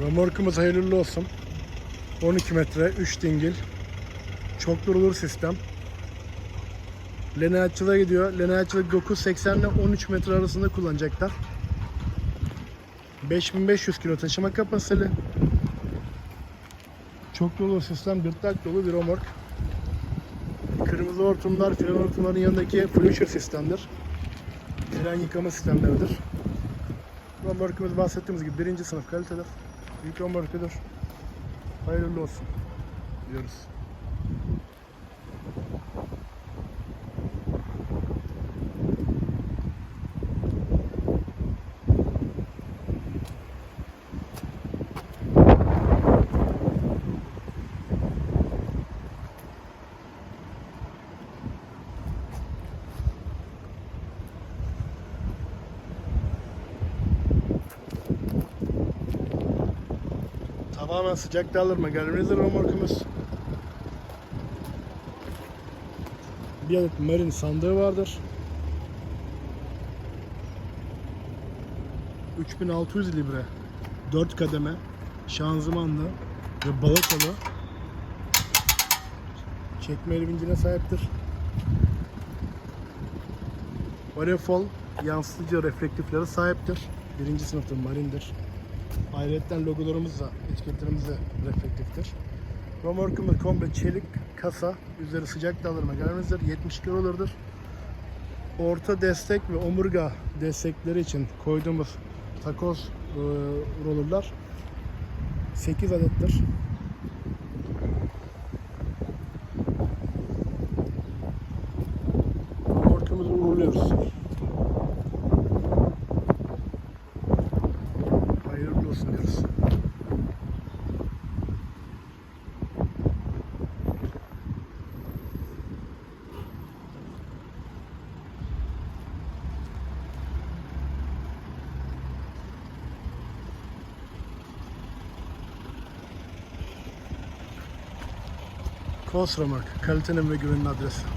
Römorkumuz hayırlı olsun. 12 metre, 3 dingil. Çok durulur sistem. Lineatçı'da gidiyor. Lineatçı'da 980 ile 13 metre arasında kullanacaklar. 5500 kilo taşıma kapasiteli. Çok dolu sistem, gırtlak dolu bir romork. Kırmızı hortumlar, fren hortumların yanındaki flusher sistemdir. Fren yıkama sistemleridir. Romorkumuz bahsettiğimiz gibi birinci sınıf kalitedir. Büyük romorkudur. Hayırlı olsun diyoruz. Tamamen sıcak dağılırma gelmenizi romorkumuz. Bir adet marin sandığı vardır. 3600 libre 4 kademe şanzımanlı ve balatalı çekmeli vincine sahiptir. Orefol yansıtıcı reflektiflere sahiptir. Birinci sınıftır marindir. Ayrıca logolarımız da etiketlerimiz de reflektiftir. Romorkumuz komple çelik kasa, üzeri sıcak daldırma gelmezdir. 70 kilolurdur. Orta destek ve omurga destekleri için koyduğumuz takoz e, rollerler 8 adettir. Romorkumuzu uğurluyoruz. Hayırlı olsun diyoruz. Kosramak, kalitenin ve güvenin adresi.